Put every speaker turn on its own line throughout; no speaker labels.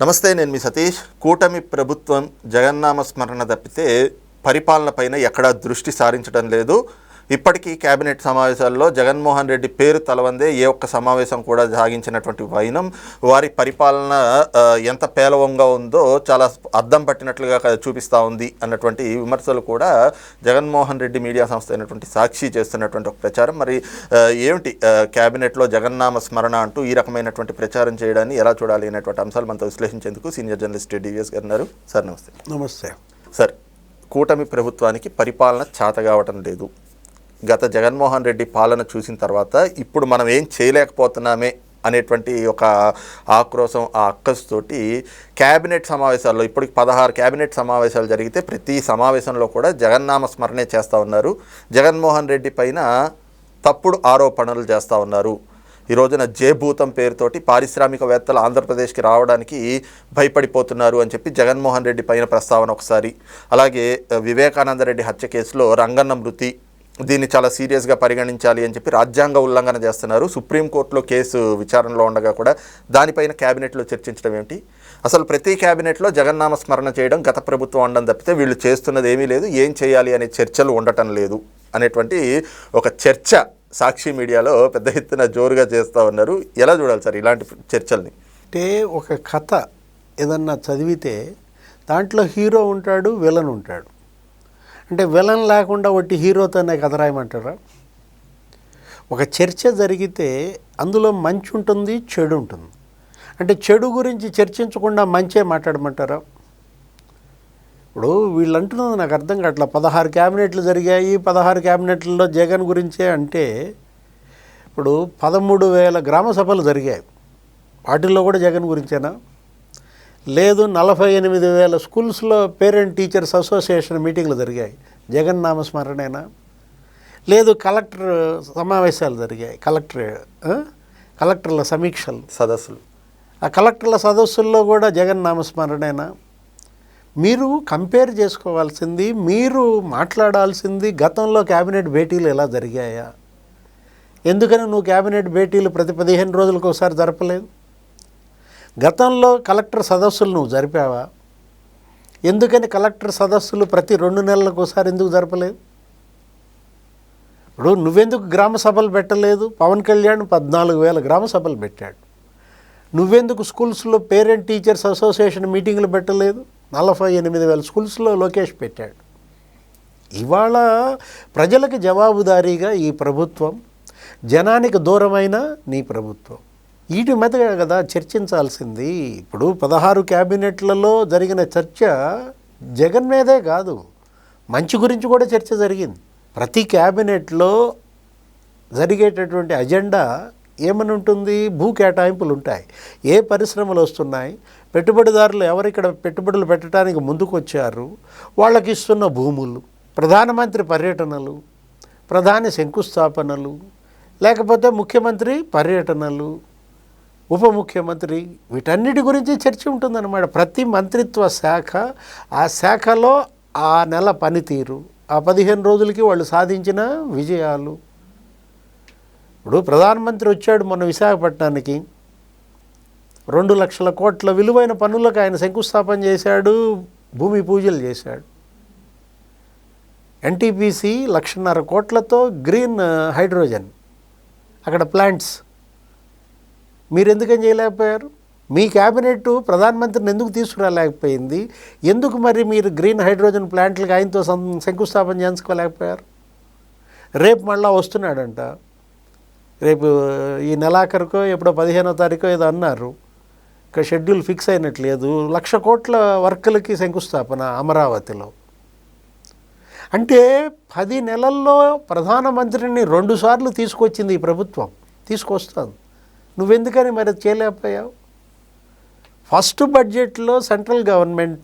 నమస్తే నేను మీ సతీష్. కూటమి ప్రభుత్వం జగన్నామ స్మరణ తప్పితే పరిపాలన పైన ఎక్కడా దృష్టి సారించడం లేదు. ఇప్పటికీ కేబినెట్ సమావేశాల్లో జగన్మోహన్ రెడ్డి పేరు తలవందే ఏ ఒక్క సమావేశం కూడా సాగించినటువంటి వైనం. వారి పరిపాలన ఎంత పేలవంగా ఉందో చాలా అద్దం పట్టినట్లుగా చూపిస్తూ ఉంది అన్నటువంటి విమర్శలు కూడా జగన్మోహన్ రెడ్డి మీడియా సంస్థ అయినటువంటి సాక్షి చేస్తున్నటువంటి ఒక ప్రచారం. మరి ఏమిటి కేబినెట్లో జగన్నామ స్మరణ అంటూ ఈ రకమైనటువంటి ప్రచారం చేయడాన్ని ఎలా చూడాలి అనేటువంటి అంశాలు మనతో విశ్లేషించేందుకు సీనియర్ జర్నలిస్ట్ డివిఎస్ గారు ఉన్నారు. సార్ నమస్తే.
నమస్తే.
సార్ కూటమి ప్రభుత్వానికి పరిపాలన చేత కావటం లేదు. గత జగన్మోహన్ రెడ్డి పాలన చూసిన తర్వాత ఇప్పుడు మనం ఏం చేయలేకపోతున్నామే అనేటువంటి ఒక ఆక్రోశం ఆ అక్కస్తోటి క్యాబినెట్ సమావేశాల్లో ఇప్పటికి పదహారు క్యాబినెట్ సమావేశాలు జరిగితే ప్రతి సమావేశంలో కూడా జగన్నామ స్మరణే చేస్తూ ఉన్నారు. జగన్మోహన్ రెడ్డి పైన తప్పుడు ఆరోపణలు చేస్తూ ఉన్నారు. ఈ రోజున జయభూతం పేరుతోటి పారిశ్రామికవేత్తలు ఆంధ్రప్రదేశ్కి రావడానికి భయపడిపోతున్నారు అని చెప్పి జగన్మోహన్ రెడ్డి పైన ప్రస్తావన ఒకసారి. అలాగే వివేకానంద రెడ్డి హత్య కేసులో రంగన్న మృతి దీన్ని చాలా సీరియస్గా పరిగణించాలి అని చెప్పి రాజ్యాంగ ఉల్లంఘన చేస్తున్నారు. సుప్రీంకోర్టులో కేసు విచారణలో ఉండగా కూడా దానిపైన క్యాబినెట్లో చర్చించడం ఏమిటి? అసలు ప్రతి క్యాబినెట్లో జగన్నామ స్మరణ చేయడం గత ప్రభుత్వం ఉండడం తప్పితే వీళ్ళు చేస్తున్నది ఏమీ లేదు. ఏం చేయాలి అనే చర్చలు ఉండటం లేదు అనేటువంటి ఒక చర్చ సాక్షి మీడియాలో పెద్ద ఎత్తున జోరుగా చేస్తూ ఉన్నారు. ఎలా చూడాలి సార్ ఇలాంటి చర్చల్ని?
అంటే ఒక కథ ఏదన్నా చదివితే దాంట్లో హీరో ఉంటాడు విలన్ ఉంటాడు. అంటే విలన్ లేకుండా ఒట్టి హీరోతోనే కథ రాయమంటారా? ఒక చర్చ జరిగితే అందులో మంచి ఉంటుంది చెడు ఉంటుంది. అంటే చెడు గురించి చర్చించకుండా మంచే మాట్లాడమంటారా? ఇప్పుడు వీళ్ళు అంటున్నది నాకు అర్థం కావట్లేదు పదహారు క్యాబినెట్లు జరిగాయి. పదహారు క్యాబినెట్లలో జగన్ గురించే అంటే ఇప్పుడు పదమూడు వేల గ్రామ సభలు జరిగాయి. వాటిల్లో కూడా జగన్ గురించేనా? లేదు నలభై ఎనిమిది వేల స్కూల్స్లో పేరెంట్ టీచర్స్ అసోసియేషన్ మీటింగ్లు జరిగాయి. జగన్ నామస్మరణేనా? లేదు కలెక్టర్ సమావేశాలు జరిగాయి. కలెక్టర్? కలెక్టర్ల సమీక్షలు.
సదస్సులు.
ఆ కలెక్టర్ల సదస్సుల్లో కూడా జగన్ నామస్మరణేనా? మీరు కంపేర్ చేసుకోవాల్సింది మీరు మాట్లాడాల్సింది గతంలో క్యాబినెట్ భేటీలు ఎలా జరిగాయా? ఎందుకని నువ్వు క్యాబినెట్ భేటీలు ప్రతి పదిహేను రోజులకు ఒకసారి జరపలేదు? గతంలో కలెక్టర్ సదస్సులు నువ్వు జరిపావా? ఎందుకని కలెక్టర్ సదస్సులు ప్రతి రెండు నెలలకు ఒకసారి ఎందుకు జరపలేదు? ఇప్పుడు నువ్వెందుకు గ్రామ సభలు పెట్టలేదు? పవన్ కళ్యాణ్ పద్నాలుగు వేల గ్రామ సభలు పెట్టాడు. నువ్వెందుకు స్కూల్స్లో పేరెంట్ టీచర్స్ అసోసియేషన్ మీటింగ్లు పెట్టలేదు? నలభై ఎనిమిది వేల స్కూల్స్లో లోకేష్ పెట్టాడు. ఇవాళ ప్రజలకు జవాబుదారీగా ఈ ప్రభుత్వం జనానికి దూరమైన నీ ప్రభుత్వం. వీటి మీద కదా చర్చించాల్సింది. ఇప్పుడు పదహారు క్యాబినెట్లలో జరిగిన చర్చ జగన్ మీదే కాదు. మంచి గురించి కూడా చర్చ జరిగింది. ప్రతి క్యాబినెట్లో జరిగేటటువంటి అజెండా ఏమని ఉంటుంది? భూ కేటాయింపులు ఉంటాయి. ఏ పరిశ్రమలు వస్తున్నాయి? పెట్టుబడిదారులు ఎవరిక్కడ పెట్టుబడులు పెట్టడానికి ముందుకొచ్చారు? వాళ్ళకి ఇస్తున్న భూములు ప్రధానమంత్రి పర్యటనలు ప్రధాని శంకుస్థాపనలు లేకపోతే ముఖ్యమంత్రి పర్యటనలు ఉప ముఖ్యమంత్రి వీటన్నిటి గురించి చర్చ ఉంటుందన్నమాట. ప్రతి మంత్రిత్వ శాఖ ఆ శాఖలో ఆ నెల పనితీరు ఆ పదిహేను రోజులకి వాళ్ళు సాధించిన విజయాలు. ఇప్పుడు ప్రధానమంత్రి వచ్చాడు మొన్న విశాఖపట్నానికి. రెండు లక్షల కోట్ల విలువైన పనులకు ఆయన శంకుస్థాపన చేశాడు భూమి పూజలు చేశాడు. ఎన్టీపీసీ లక్షన్నర కోట్లతో గ్రీన్ హైడ్రోజన్ అక్కడ ప్లాంట్స్ మీరు ఎందుకని చేయలేకపోయారు? మీ క్యాబినెట్ ప్రధానమంత్రిని ఎందుకు తీసుకురాలేకపోయింది? ఎందుకు మరి మీరు గ్రీన్ హైడ్రోజన్ ప్లాంట్లకు ఆయనతో సం- శంకుస్థాపన చేయించుకోలేకపోయారు? రేపు మళ్ళా వస్తున్నాడంట. రేపు ఈ నెలాఖరుకో ఎప్పుడో పదిహేనో తారీఖో ఏదో అన్నారు. ఇక షెడ్యూల్ ఫిక్స్ అయినట్లేదు. లక్ష కోట్ల వర్కులకి శంకుస్థాపన అమరావతిలో. అంటే పది నెలల్లో ప్రధానమంత్రిని రెండుసార్లు తీసుకొచ్చింది ఈ ప్రభుత్వం. తీసుకొస్తుంది. నువ్వెందుకని మరి చేయలేకపోయావు? ఫస్ట్ బడ్జెట్లో సెంట్రల్ గవర్నమెంట్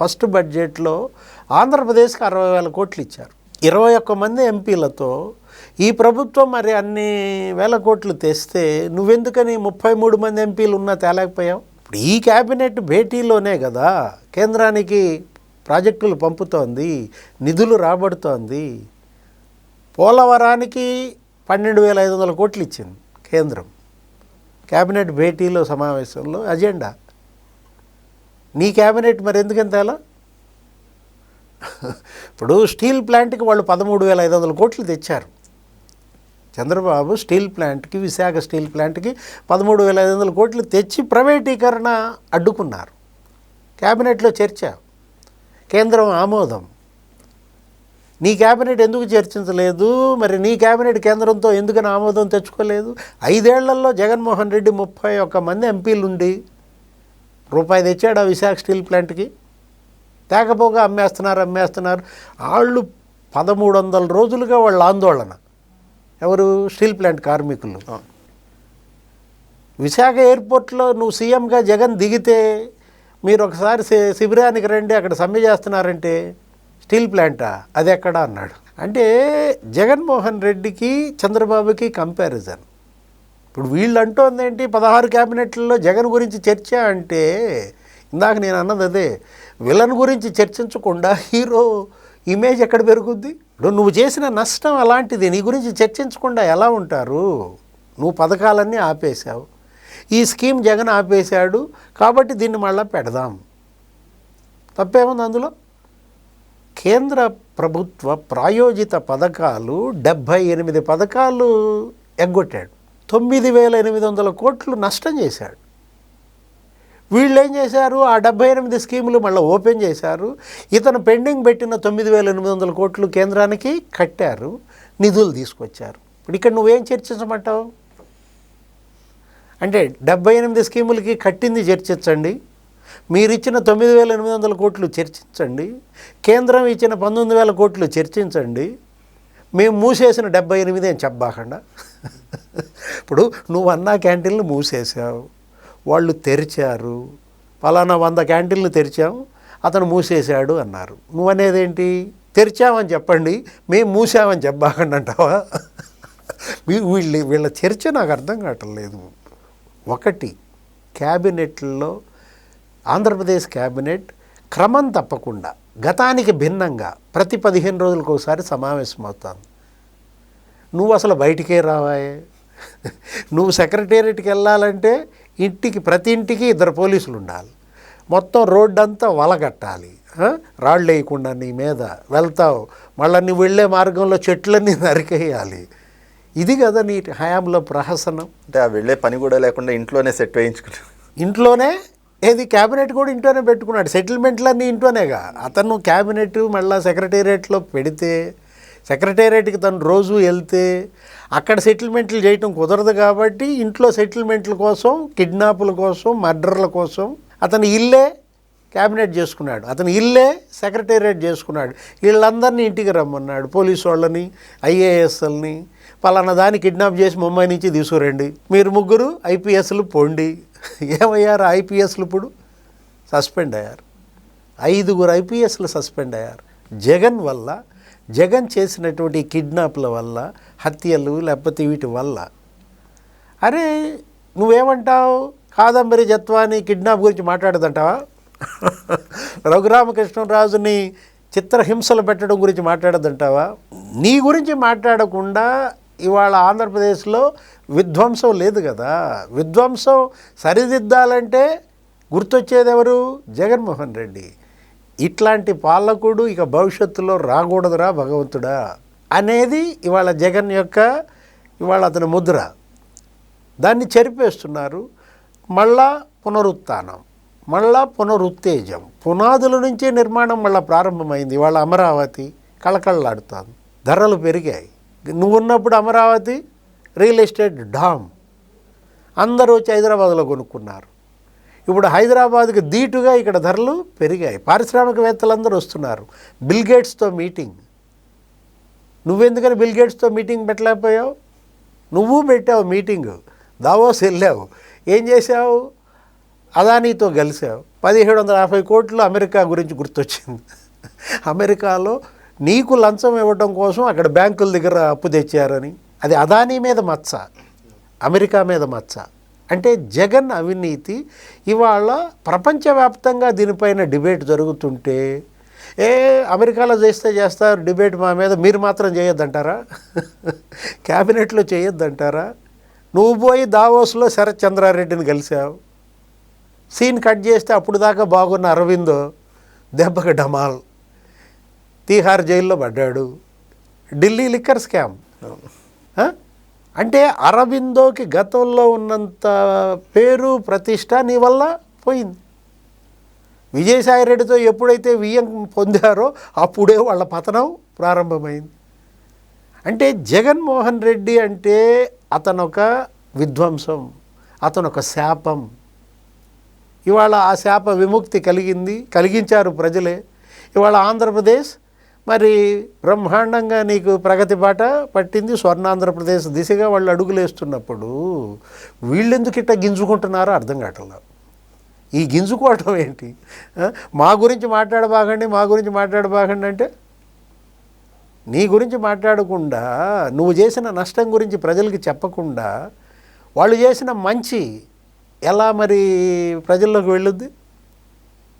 ఫస్ట్ బడ్జెట్లో ఆంధ్రప్రదేశ్కి అరవై వేల కోట్లు ఇచ్చారు. ఇరవై ఒక్క మంది ఎంపీలతో ఈ ప్రభుత్వం మరి అన్ని వేల కోట్లు తెస్తే నువ్వెందుకని ముప్పై మూడు మంది ఎంపీలు ఉన్నా తేలేకపోయావు? ఇప్పుడు ఈ క్యాబినెట్ భేటీలోనే కదా కేంద్రానికి ప్రాజెక్టులు పంపుతోంది నిధులు రాబడుతోంది. పోలవరానికి పన్నెండు వేల ఐదు వందల కోట్లు ఇచ్చింది కేంద్రం. క్యాబినెట్ భేటీలో సమావేశంలో అజెండా. నీ క్యాబినెట్ మరి ఎందుకంత ఎలా? ఇప్పుడు స్టీల్ ప్లాంట్కి వాళ్ళు పదమూడు వేల ఐదు వందల కోట్లు తెచ్చారు. చంద్రబాబు స్టీల్ ప్లాంట్కి విశాఖ స్టీల్ ప్లాంట్కి పదమూడు వేల ఐదు వందల కోట్లు తెచ్చి ప్రైవేటీకరణ అడ్డుకున్నారు. క్యాబినెట్లో చర్చ కేంద్రం ఆమోదం. నీ క్యాబినెట్ ఎందుకు చర్చించలేదు? మరి నీ క్యాబినెట్ కేంద్రంతో ఎందుకని ఆమోదం తెచ్చుకోలేదు? ఐదేళ్ళలో జగన్మోహన్ రెడ్డి ముప్పై ఒక్క మంది ఎంపీలు ఉండి రూపాయి తెచ్చాడు ఆ విశాఖ స్టీల్ ప్లాంట్కి? తేకపోగా అమ్మేస్తున్నారు అమ్మేస్తున్నారు. వాళ్ళు పదమూడు వందల రోజులుగా వాళ్ళ ఆందోళన. ఎవరు? స్టీల్ ప్లాంట్ కార్మికులు. విశాఖ ఎయిర్పోర్ట్లో నువ్వు సీఎంగా జగన్ దిగితే మీరు ఒకసారి శిబిరానికి రండి అక్కడ సమ్మె చేస్తున్నారంటే స్టీల్ ప్లాంటా? అది ఎక్కడ అన్నాడు. అంటే జగన్మోహన్ రెడ్డికి చంద్రబాబుకి కంపారిజన్. ఇప్పుడు వీళ్ళు అంటోంది ఏంటి పదహారు క్యాబినెట్లలో జగన్ గురించి చర్చ అంటే ఇందాక నేను అన్నది అదే విలన్ గురించి చర్చించకుండా హీరో ఇమేజ్ ఎక్కడ పెరుగుద్ది? ఇప్పుడు నువ్వు చేసిన నష్టం అలాంటిది నీ గురించి చర్చించకుండా ఎలా ఉంటారు? నువ్వు పథకాలన్నీ ఆపేశావు. ఈ స్కీమ్ జగన్ ఆపేశాడు కాబట్టి దీన్ని మళ్ళీ పెడదాం. తప్పేముంది అందులో? కేంద్ర ప్రభుత్వ ప్రాయోజిత పథకాలు డెబ్భై ఎనిమిది పథకాలు ఎగ్గొట్టాడు. తొమ్మిది వేల ఎనిమిది వందల కోట్లు నష్టం చేశాడు. వీళ్ళు ఏం చేశారు? ఆ డెబ్బై ఎనిమిది స్కీములు మళ్ళీ ఓపెన్ చేశారు. ఇతను పెండింగ్ పెట్టిన తొమ్మిది వేల ఎనిమిది వందల కోట్లు కేంద్రానికి కట్టారు. నిధులు తీసుకొచ్చారు. ఇప్పుడు ఇక్కడ నువ్వేం చర్చించమంటావు? అంటే డెబ్బై ఎనిమిది స్కీములకి కట్టింది చర్చించండి. మీరిచ్చిన తొమ్మిది వేల ఎనిమిది వందల కోట్లు చర్చించండి. కేంద్రం ఇచ్చిన పంతొమ్మిది వేల కోట్లు చర్చించండి. మేము మూసేసిన డెబ్బై ఎనిమిది అని చెప్పబాకుండా. ఇప్పుడు నువ్వు అన్నా క్యాంటీన్లు మూసేసావు వాళ్ళు తెరిచారు. పలానా వంద క్యాంటీన్లు తెరిచాం అతను మూసేశాడు అన్నారు. నువ్వు అనేది ఏంటి తెరిచామని చెప్పండి. మేము మూసామని చెప్పబాకండి అంటావా? వీళ్ళు వీళ్ళ చర్చ నాకు అర్థం కావట్లేదు. ఒకటి క్యాబినెట్లో ఆంధ్రప్రదేశ్ క్యాబినెట్ క్రమం తప్పకుండా గతానికి భిన్నంగా ప్రతి పదిహేను రోజులకు ఒకసారి సమావేశమవుతాను నువ్వు అసలు బయటికే రావాయే? నువ్వు సెక్రటేరియట్కి వెళ్ళాలంటే ఇంటికి ప్రతి ఇంటికి ఇద్దరు పోలీసులు ఉండాలి. మొత్తం రోడ్డు అంతా వలగట్టాలి? రాళ్ళు వేయకుండా నీ మీద వెళ్తావు. మళ్ళీ నువ్వు వెళ్ళే మార్గంలో చెట్లన్నీ నరికేయాలి. ఇది కదా నీ హయాంలో ప్రహసనం.
అంటే ఆ వెళ్ళే పని కూడా లేకుండా ఇంట్లోనే సెట్ వేయించుకున్నాం
ఇంట్లోనే ఏది క్యాబినెట్ కూడా ఇంట్లోనే పెట్టుకున్నాడు. సెటిల్మెంట్లన్నీ ఇంట్లోనేగా. అతను క్యాబినెట్ మళ్ళీ సెక్రటేరియట్లో పెడితే సెక్రటేరియట్కి తను రోజు వెళ్తే అక్కడ సెటిల్మెంట్లు చేయటం కుదరదు కాబట్టి ఇంట్లో సెటిల్మెంట్ల కోసం కిడ్నాపుల కోసం మర్డర్ల కోసం అతను ఇల్లే క్యాబినెట్ చేసుకున్నాడు. అతను ఇల్లే సెక్రటేరియట్ చేసుకున్నాడు. వీళ్ళందరినీ ఇంటికి రమ్మన్నాడు. పోలీసు వాళ్ళని ఐఏఎస్ఎల్ని పలానా దాన్ని కిడ్నాప్ చేసి ముంబై నుంచి తీసుకురండి. మీరు ముగ్గురు ఐపీఎస్లు పొండి. ఏమయ్యారు? ఐపీఎస్లు ఇప్పుడు సస్పెండ్ అయ్యారు. ఐదుగురు ఐపీఎస్లు సస్పెండ్ అయ్యారు. జగన్ వల్ల జగన్ చేసినటువంటి కిడ్నాప్ల వల్ల హత్యలు లేకపోతే వీటి వల్ల. అరే నువ్వేమంటావు? కాదంబరి జత్వాని కిడ్నాప్ గురించి మాట్లాడదంటావా? రఘురామకృష్ణరాజుని చిత్రహింసలు పెట్టడం గురించి మాట్లాడదంటావా? నీ గురించి మాట్లాడకుండా ఇవాళ ఆంధ్రప్రదేశ్లో విధ్వంసం లేదు కదా. విధ్వంసం సరిదిద్దాలంటే గుర్తొచ్చేది ఎవరు? జగన్మోహన్ రెడ్డి. ఇట్లాంటి పాలకుడు ఇక భవిష్యత్తులో రాకూడదురా భగవంతుడా అనేది ఇవాళ జగన్ యొక్క ఇవాళ అతని ముద్ర. దాన్ని చెరిపేస్తున్నారు. మళ్ళా పునరుత్థానం మళ్ళా పునరుత్తేజం. పునాదుల నుంచే నిర్మాణం మళ్ళా ప్రారంభమైంది. ఇవాళ అమరావతి కళకళలాడుతాను ధరలు పెరిగాయి. నువ్వున్నప్పుడు అమరావతి రియల్ ఎస్టేట్ డామ్. అందరూ వచ్చి హైదరాబాద్లో కొనుక్కున్నారు. ఇప్పుడు హైదరాబాద్కి దీటుగా ఇక్కడ ధరలు పెరిగాయి. పారిశ్రామికవేత్తలందరూ వస్తున్నారు. బిల్గేట్స్తో మీటింగ్. నువ్వెందుకని బిల్గేట్స్తో మీటింగ్ పెట్టలేకపోయావు? నువ్వు పెట్టావు మీటింగ్. దావోస్ వెళ్ళావు. ఏం చేసావు అదానీతో కలిసావు పదిహేడు వందల యాభై కోట్లు అమెరికా గురించి గుర్తొచ్చింది. అమెరికాలో నీకు లంచం ఇవ్వడం కోసం అక్కడ బ్యాంకుల దగ్గర అప్పు తెచ్చారని. అది అదానీ మీద మచ్చ అమెరికా మీద మచ్చ. అంటే జగన్ అవినీతి ఇవాళ ప్రపంచవ్యాప్తంగా దీనిపైన డిబేట్ జరుగుతుంటే ఏ అమెరికాలో చేస్తే చేస్తారు డిబేట్ మా మీద మీరు మాత్రం చేయొద్దంటారా? క్యాబినెట్లో చేయొద్దంటారా? నువ్వు పోయి దావోస్లో శరత్ చంద్రారెడ్డిని కలిసావు. సీన్ కట్ చేస్తే అప్పుడు దాకా బాగున్న అరవిందో దెబ్బకి డమాల్ తీహార్ జైల్లో పడ్డాడు. Delhi liquor scam. అంటే అరవిందోకి గతంలో ఉన్నంత పేరు ప్రతిష్ట నీ వల్ల పోయింది. విజయసాయిరెడ్డితో ఎప్పుడైతే వియ్యం పొందారో అప్పుడే వాళ్ళ పతనం ప్రారంభమైంది. అంటే జగన్మోహన్ రెడ్డి అంటే అతనొక విధ్వంసం అతనొక శాపం. ఇవాళ ఆ శాప విముక్తి కలిగింది కలిగించారు ప్రజలే. ఇవాళ ఆంధ్రప్రదేశ్ మరి బ్రహ్మాండంగా నీకు ప్రగతి బాట పట్టింది స్వర్ణాంధ్రప్రదేశ్ దిశగా వాళ్ళు అడుగులేస్తున్నప్పుడు వీళ్ళెందుకు ఇట్ట గింజుకుంటున్నారో అర్థం కావట్లేదు ఈ గింజుకోవటం ఏంటి? మా గురించి మాట్లాడబాగండి మా గురించి మాట్లాడబాగండి అంటే? నీ గురించి మాట్లాడకుండా నువ్వు చేసిన నష్టం గురించి ప్రజలకి చెప్పకుండా వాళ్ళు చేసిన మంచి ఎలా మరి ప్రజల్లోకి వెళ్ళొద్ది?